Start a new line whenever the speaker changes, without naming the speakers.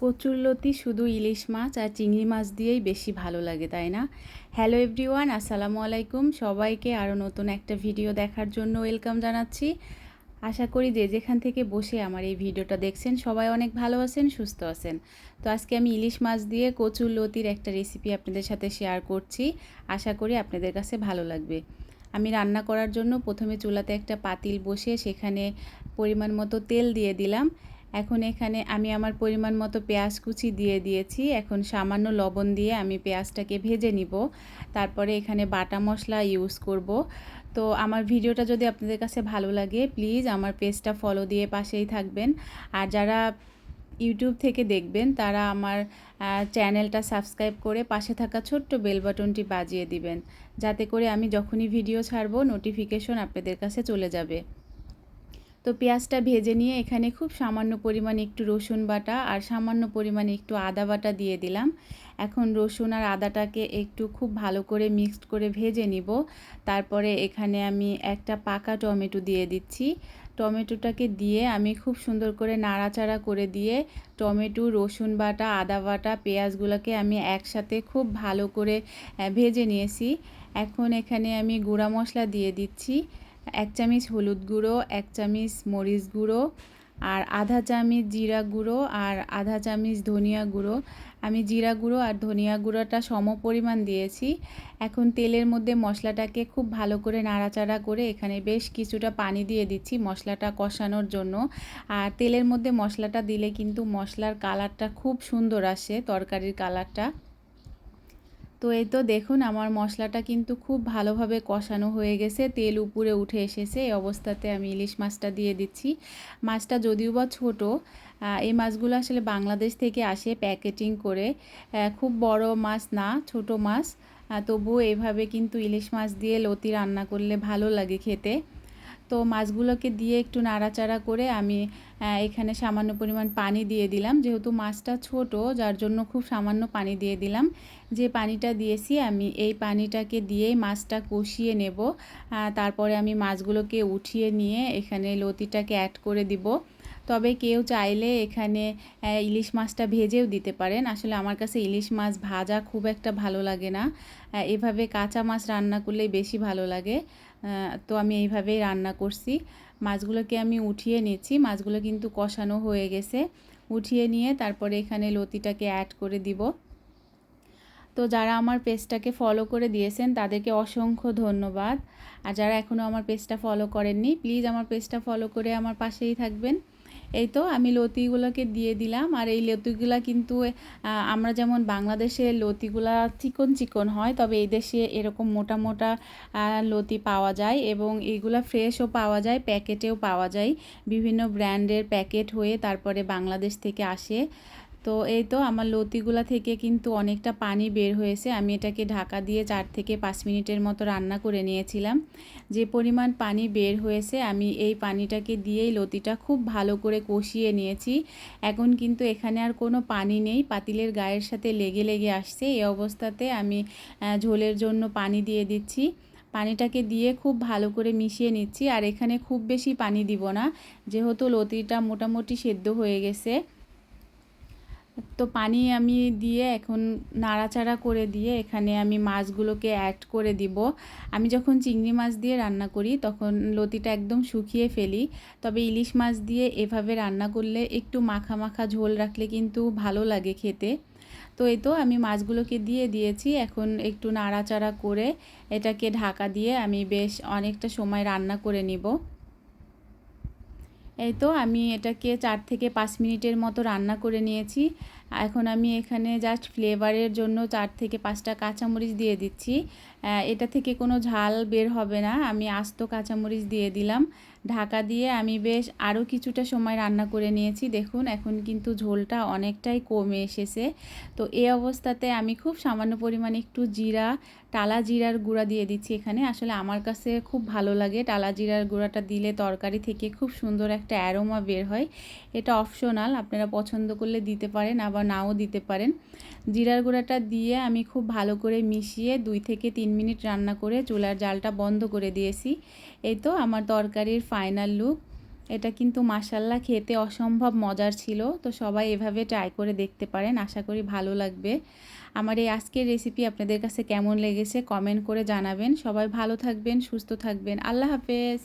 কচুরলতি শুধু ইলিশ মাছ আর চিংড়ি মাছ দিয়েই বেশি ভালো লাগে, তাই না? হ্যালো এভরিওয়ান আসসালামু আলাইকুম। সবাইকে আরও নতুন একটা ভিডিও দেখার জন্য ওয়েলকাম জানাচ্ছি। আশা করি যে যেখান থেকে বসে আমার এই ভিডিওটা দেখছেন, সবাই অনেক ভালো আছেন, সুস্থ আছেন। তো আজকে আমি ইলিশ মাছ দিয়ে কচুর লতির একটা রেসিপি আপনাদের সাথে শেয়ার করছি। আশা করি আপনাদের কাছে ভালো লাগবে। আমি রান্না করার জন্য প্রথমে চুলাতে একটা পাতিল বসে সেখানে পরিমাণ মতো তেল দিয়ে দিলাম। এখন এখানে আমি আমার পরিমাণ মতো পেঁয়াজ কুচি দিয়ে দিয়েছি। এখন সামান্য লবণ দিয়ে আমি পেঁয়াজটাকে ভেজে নিব। তারপরে এখানে বাটা মশলা ইউজ করব। তো আমার ভিডিওটা যদি আপনাদের কাছে ভালো লাগে প্লিজ আমার পেজটা ফলো দিয়ে পাশেই থাকবেন। আর যারা ইউটিউব থেকে দেখবেন, তারা আমার চ্যানেলটা সাবস্ক্রাইব করে পাশে থাকা ছোট্ট বেল বাটনটি বাজিয়ে দিবেন। যাতে করে আমি যখনই ভিডিও ছাড়বো নোটিফিকেশন আপনাদের কাছে চলে যাবে। তো পেঁয়াজটা ভেজে নিয়ে এখানে খুব সামান্য পরিমাণে একটু রসুন বাটা আর সামান্য পরিমাণে একটু আদা বাটা দিয়ে দিলাম। এখন রসুন আর আদাটাকে একটু খুব ভালো করে মিক্সড করে ভেজে নিব। তারপরে এখানে আমি একটা পাকা টমেটো দিয়ে দিচ্ছি। টমেটোটাকে দিয়ে আমি খুব সুন্দর করে নাড়াচাড়া করে দিয়ে টমেটো, রসুন বাটা, আদা বাটা, পেঁয়াজগুলোকে আমি একসাথে খুব ভালো করে ভেজে নিয়েছি। এখন এখানে আমি গুঁড়া মশলা দিয়ে দিচ্ছি। এক চামচ হলুদ গুঁড়ো, এক চামচ মরিচ গুঁড়ো, আর আধা চামচ জিরা গুঁড়ো, আর আধা চামচ ধনিয়া গুঁড়ো। আমি জিরা গুঁড়ো আর ধনিয়া গুঁড়োটা সম পরিমাণ দিয়েছি। এখন তেলের মধ্যে মশলাটাকে খুব ভালো করে নাড়াচাড়া করে এখানে বেশ কিছুটা পানি দিয়ে দিচ্ছি মশলাটা কষানোর জন্য। আর তেলের মধ্যে মশলাটা দিলে কিন্তু মশলার কালারটা খুব সুন্দর আসে, তরকারির কালারটা। তো এই তো দেখুন, আমার মশলাটা কিন্তু খুব ভালোভাবে কষানো হয়ে গেছে। তেল উপরে উঠে এসেছে, এই অবস্থাতে আমি ইলিশ মাছটা দিয়ে দিচ্ছি। মাছটা যদিও বা ছোটো এই মাছগুলো আসলে বাংলাদেশ থেকে আসে প্যাকেটিং করে। খুব বড় মাছ না, ছোট মাছ। তবুও এভাবে কিন্তু ইলিশ মাছ দিয়ে লতি রান্না করলে ভালো লাগে খেতে। তো মাছগুলোকে দিয়ে একটু নাড়াচাড়া করে আমি এখানে সামান্য পরিমাণ পানি দিয়ে দিলাম। যেহেতু মাছটা ছোট, যার জন্য খুব সামান্য পানি দিয়ে দিলাম। যে পানিটা দিয়েছি, আমি এই পানিটাকে দিয়েই মাছটা কষিয়ে নেব। তারপরে আমি মাছগুলোকে উঠিয়ে নিয়ে এখানে লতিটাকে অ্যাড করে দিব। তবে কেউ চাইলে এখানে ইলিশ মাছটা ভেজেও দিতে পারেন। আসলে আমার কাছে ইলিশ মাছ ভাজা খুব একটা ভালো লাগে না। এভাবে কাঁচা মাছ রান্না করলেই বেশি ভালো লাগে। তো আমি এইভাবেই রান্না করছি। মাছগুলোকে আমি উঠিয়ে নিচ্ছি। মাছগুলো কিন্তু কষানো হয়ে গেছে। উঠিয়ে নিয়ে তারপরে এখানে লতিটাকে অ্যাড করে দিব। তো যারা আমার পেজটাকে ফলো করে দিয়েছেন, তাদেরকে অসংখ্য ধন্যবাদ। আর যারা এখনও আমার পেজটা ফলো করেননি প্লিজ আমার পেজটা ফলো করে আমার পাশেই থাকবেন। এই তো আমি লতিগুলোকে দিয়ে দিলাম। আর এই লতিগুলা কিন্তু আমরা যেমন বাংলাদেশে লতিগুলা চিকন চিকন হয়, তবে এই দেশে এরকম মোটা মোটা লতি পাওয়া যায় এবং এগুলা ফ্রেশও পাওয়া যায়, প্যাকেটেও পাওয়া যায়। বিভিন্ন ব্র্যান্ডের প্যাকেট হয়ে তারপরে বাংলাদেশ থেকে আসে। তো এই তো আমার লতিগুলা থেকে কিন্তু অনেকটা পানি বের হয়েছে। আমি এটাকে ঢাকা দিয়ে চার থেকে পাঁচ মিনিটের মতো রান্না করে নিয়েছিলাম। যে পরিমাণ পানি বের হয়েছে, আমি এই পানিটাকে দিয়েই লতিটা খুব ভালো করে কষিয়ে নিয়েছি। এখন কিন্তু এখানে আর কোনো পানি নেই, পাতিলের গায়ের সাথে লেগে লেগে আসছে। এই অবস্থাতে আমি ঝোলের জন্য পানি দিয়ে দিচ্ছি। পানিটাকে দিয়ে খুব ভালো করে মিশিয়ে নিচ্ছি। আর এখানে খুব বেশি পানি দিব না, যেহেতু লতিটা মোটামুটি সেদ্ধ হয়ে গেছে। তো পানি আমি দিয়ে এখন নাড়াচাড়া করে দিয়ে এখানে আমি মাছগুলোকে অ্যাড করে দিব। আমি যখন চিংড়ি মাছ দিয়ে রান্না করি, তখন লতিটা একদম শুকিয়ে ফেলি। তবে ইলিশ মাছ দিয়ে এভাবে রান্না করলে একটু মাখা মাখা ঝোল রাখলে কিন্তু ভালো লাগে খেতে। তো এই তো আমি মাছগুলোকে দিয়ে দিয়েছি। এখন একটু নাড়াচাড়া করে এটাকে ঢাকা দিয়ে আমি বেশ অনেকটা সময় রান্না করে নিব। এই তো আমি এটাকে চার থেকে পাঁচ মিনিটের মতো রান্না করে নিয়েছি। এখন আমি এখানে জাস্ট ফ্লেভারের জন্য চার থেকে পাঁচটা কাঁচামরিচ দিয়ে দিচ্ছি। এটা থেকে কোনো ঝাল বের হবে না। আমি আস্ত কাঁচামরিচ দিয়ে দিলাম। ঢাকা দিয়ে আমি বেশ আরও কিছুটা সময় রান্না করে নিয়েছি। দেখুন, এখন কিন্তু ঝোলটা অনেকটাই কমে এসেছে। তো এই অবস্থাতে আমি খুব সামান্য পরিমাণে একটু জিরা, টালা জিরার গুঁড়া দিয়ে দিচ্ছি এখানে। আসলে আমার কাছে খুব ভালো লাগে। টালা জিরার গুঁড়াটা দিলে তরকারি থেকে খুব সুন্দর একটা অ্যারোমা বের হয়। এটা অপশনাল, আপনারা পছন্দ করলে দিতে পারেন, আবার নাও দিতে পারেন। জিরার গুঁড়াটা দিয়ে আমি খুব ভালো করে মিশিয়ে দুই থেকে তিন মিনিট রান্না করে চুলার জালটা বন্ধ করে দিয়েছি। এই তো আমার তরকারির ফাইনাল লুক এটা কিন্তু মাসাল্লা খেতে অসম্ভব মজার ছিল। তো সবাই এভাবে ট্রাই করে দেখতে পারেন, আশা করি ভালো লাগবে। আমার এই আজকের রেসিপি আপনাদের কাছে কেমন লেগেছে কমেন্ট করে জানাবেন। সবাই ভালো থাকবেন, সুস্থ থাকবেন। আল্লাহ হাফেজ।